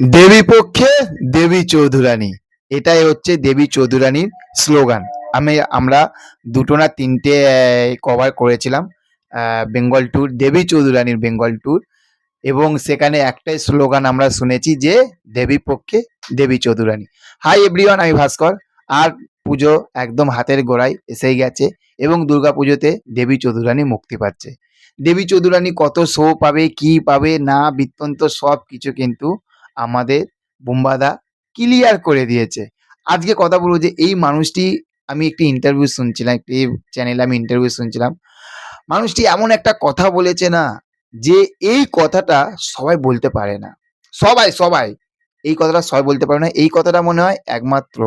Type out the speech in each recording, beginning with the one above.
দেবী পক্ষে দেবী চৌধুরানী। এটাই হচ্ছে দেবী চৌধুরানীর স্লোগান। আমি, আমরা দুটো না তিনটে কভার করেছিলাম বেঙ্গল ট্যুর দেবী চৌধুরানীর বেঙ্গল ট্যুর এবং সেখানে একটাই স্লোগান আমরা শুনেছি যে, দেবী পক্ষে দেবী চৌধুরানী। হাই এভরিওয়ান আমি ভাস্কর। আর পুজো একদম হাতের গোড়ায় এসেই গেছে এবং দুর্গা পুজোতে দেবী চৌধুরানী মুক্তি পাচ্ছে। দেবী চৌধুরানী কত শো পাবে, কি পাবে, না, বৃত্তন্ত সব কিছু কিন্তু আমাদের বুম্বাদা ক্লিয়ার করে দিয়েছে। আজকে কথা বলব যে এই মানুষটি আমি একটি ইন্টারভিউ শুনছিলাম, একটি চ্যানেলে আমি ইন্টারভিউ শুনছিলাম। মানুষটি এমন একটা কথা বলেছে না যে এই কথাটা সবাই বলতে পারে না। সবাই সবাই, এই কথাটা সবাই বলতে পারে না। এই কথাটা মনে হয় একমাত্র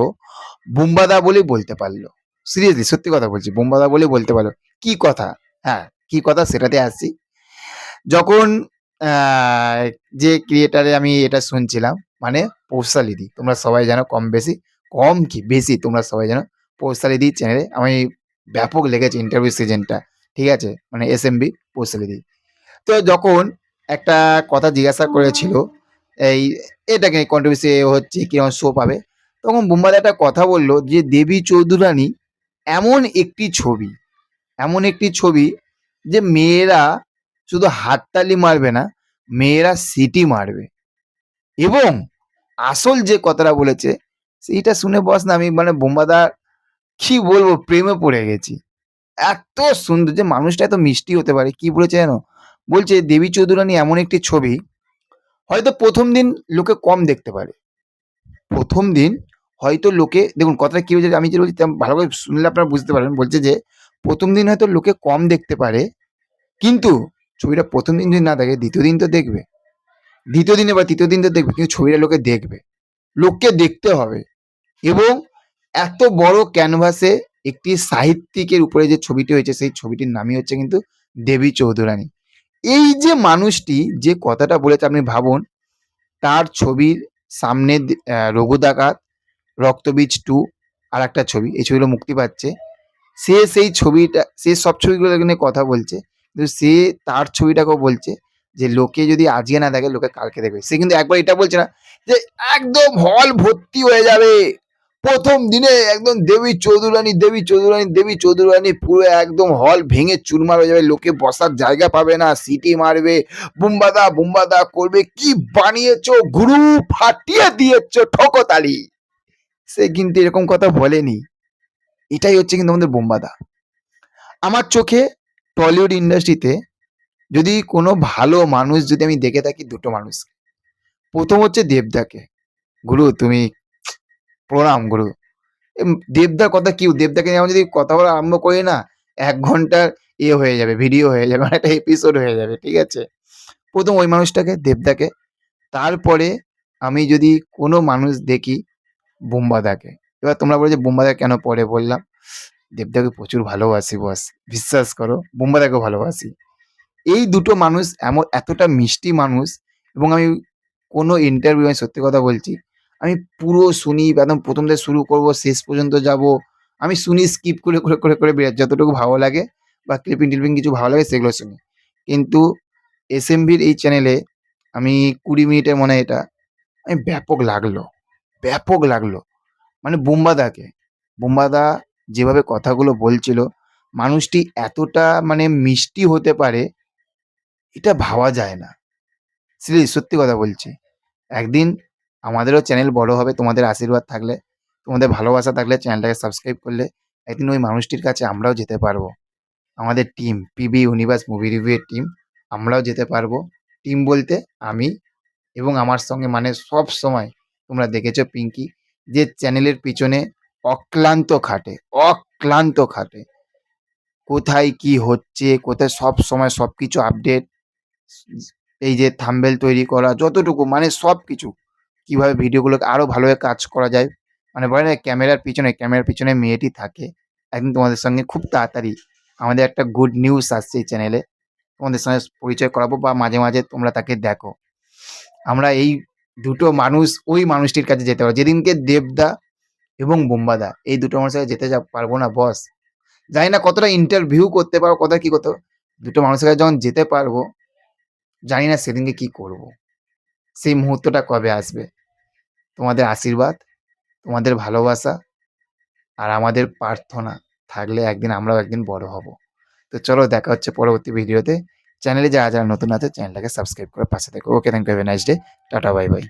বুম্বাদা বলেই বলতে পারল। সিরিয়াসলি সত্যি কথা বলছি, বুম্বাদা বলেই বলতে পারল। কি কথা? হ্যাঁ কি কথা সেটাতে আসছি। যখন যে ক্রিয়েটারে আমি এটা শুনছিলাম মানে পৌশালিদি তোমরা সবাই জানো কম বেশি, কম কি বেশি তোমরা সবাই জানো পৌশালিদি চ্যানেলে আমি ব্যাপক লেগেছে ইন্টারভিউ সিজনটা ঠিক আছে? মানে এস এম বি পৌশালিদি তো যখন একটা কথা জিজ্ঞাসা করেছিল, এই এটাকে কন্ট্রিবিউসি হচ্ছে, কীরকম শো পাবে? তখন বুম্বাদা একটা কথা বলল যে দেবী চৌধুরানী এমন একটি ছবি, এমন একটি ছবি যে মেয়েরা শুধু হাততালি মারবে না, মেয়েরা সিটি মারবে। এবং আসল যে কথাটা বলেছে, সেইটা শুনে বস না, আমি মানে বোম্বাদা, কি বলব, প্রেমে পড়ে গেছি। এত সুন্দর যে মানুষটা এত মিষ্টি হতে পারে, কি বলেছে জানো? বলছে, দেবী চৌধুরানী এমন একটি ছবি, হয়তো প্রথম দিন লোকে কম দেখতে পারে। প্রথম দিন হয়তো লোকে দেখুন, কথাটা কি বলছে, আমি যে বলছি ভালো করে শুনলে আপনারা বুঝতে পারবেন। বলছে যে, প্রথম দিন হয়তো লোকে কম দেখতে পারে, কিন্তু ছবিটা প্রথম দিন যদি না দেখে, দ্বিতীয় দিন তো দেখবে। দ্বিতীয় দিনে বা তৃতীয় দিন তো দেখবে, কিন্তু ছবিটা লোকে দেখবে। লোককে দেখতে হবে। এবং এত বড় ক্যানভাসে একটি সাহিত্যিকের উপরে যে ছবিটি হয়েছে, সেই ছবিটির নামই হচ্ছে কিন্তু দেবী চৌধুরানী। এই যে মানুষটি যে কথাটা বলেছে আপনি ভাবুন, তার ছবির সামনে রঘু ডাকাত রক্তবীজ টু আর একটা ছবি, এই ছবিগুলো মুক্তি পাচ্ছে। সে সেই ছবিটা, সে সব ছবিগুলো নিয়ে কথা বলছে। সে তার ছবিটাকেও বলছে যে, লোকে যদি আজকে না দেখে, লোকে কালকে দেখবে। সে কিন্তু একবার এটা বলছে না যে, একদম হল ভর্তি হয়ে যাবে। প্রথম দিনে একদম দেবী চৌধুরানী দেবী চৌধুরানী দেবী চৌধুরানী পুরো একদম হল ভেঙে চুরমার হয়ে যাবে। লোকে বসার জায়গা পাবে না। সিটি মারবে, বুম্বাদা বুম্বাদা করবে। কি বানিয়েছো? গুরু ফাটিয়ে দিয়েছ ঠকতালি সে কিন্তু এরকম কথা বলেনি। এটাই হচ্ছে কিন্তু আমাদের বোম্বাদা। আমার চোখে টলিউড ইন্ডাস্ট্রিতে যদি কোনো ভালো মানুষ যদি আমি দেখে থাকি, দুটো মানুষ। প্রথম হচ্ছে দেবদাকে। গুরু, তুমি প্রণাম, গুরু। দেবদার কথা কি? দেবদাকে নিয়ে যদি কথা বলা আরম্ভ করি না, এক ঘণ্টার ইয়ে হয়ে যাবে ভিডিও হয়ে যাবে মানে একটা এপিসোড হয়ে যাবে, ঠিক আছে? প্রথম ওই মানুষটাকে, দেবদাকে। তারপরে আমি যদি কোনো মানুষ দেখি, বোম্বাদাকে। এবার তোমরা বলে যে বোম্বাদা কেন পরে বললাম? দেবদাকে প্রচুর ভালোবাসি বস বিশ্বাস করো, বোম্বাদাকে ভালোবাসি। এই দুটো মানুষ এমন, এতটা মিষ্টি মানুষ এবং আমি কোনো ইন্টারভিউ আমি সত্যি কথা বলছি, আমি পুরো শুনি, একদম প্রথম থেকে শুরু করব, শেষ পর্যন্ত যাব, আমি শুনি স্কিপ করে করে করে করে যতটুকু ভালো লাগে বা ক্লিপিং টিপিং কিছু ভালো লাগে সেগুলো শুনি। কিন্তু এস এমভির এই চ্যানেলে আমি কুড়ি মিনিটের মনে এটা, আমি ব্যাপক লাগল ব্যাপক লাগল। মানে বুম্বাদাকে, বুম্বাদা যেভাবে কথাগুলো বলছিল, মানুষটি এতটা মানে মিষ্টি হতে পারে, এটা ভাবা যায় না। সিরিয়াস সত্যি কথা বলছি। একদিন আমাদেরও চ্যানেল বড় হবে, তোমাদের আশীর্বাদ থাকলে, তোমাদের ভালোবাসা থাকলে চ্যানেলটাকে সাবস্ক্রাইব করলে একদিন ওই মানুষটির কাছে আমরাও যেতে পারব। আমাদের টিম, পিবি ইউনিভার্স মুভি রিভিউয়ের টিম, আমরাও যেতে পারব। টিম বলতে আমি এবং আমার সঙ্গে মানে সব সময় তোমরা দেখেছ, পিঙ্কি, যে চ্যানেলের পিছনে অক্লান্ত খাটে অক্লান্ত খাটে। কোথায় কি হচ্ছে, কোথায় সব সময় সব কিছু আপডেট এই যে থাম্বেল তৈরি করা, যতটুকু মানে সব কিছু কীভাবে ভিডিওগুলোকে আরও ভালোভাবে কাজ করা যায় মানে বলে না, ক্যামেরার পিছনে ক্যামেরার পিছনে মেয়েটি থাকে, একদিন তোমাদের সঙ্গে খুব তাড়াতাড়ি। আমাদের একটা গুড নিউজ আসছে এই চ্যানেলে তোমাদের সঙ্গে পরিচয় করাবো বা মাঝে মাঝে তোমরা তাকে দেখো। আমরা এই দুটো মানুষ, ওই মানুষটির কাছে যেতে পারব। যেদিনকে দেবদা এবং বোম্বাদা। এই দুটো মানুষের কাছে যেতে যা পারব না বস জানি না কতটা ইন্টারভিউ করতে পারব, কতটা কী করতে দুটো মানুষের কাছে যখন যেতে পারব, জানি না সেদিনকে কি করব। সেই মুহূর্তটা কবে আসবে? তোমাদের আশীর্বাদ, তোমাদের ভালোবাসা আর আমাদের প্রার্থনা থাকলে একদিন আমরাও একদিন বড় হব। তো চলো দেখা হচ্ছে পরবর্তী ভিডিওতে। চ্যানেলে যারা যারা নতুন আছে, চ্যানেলটাকে সাবস্ক্রাইব করে পাশে থেকো। Okay thank you have nice day tata bye bye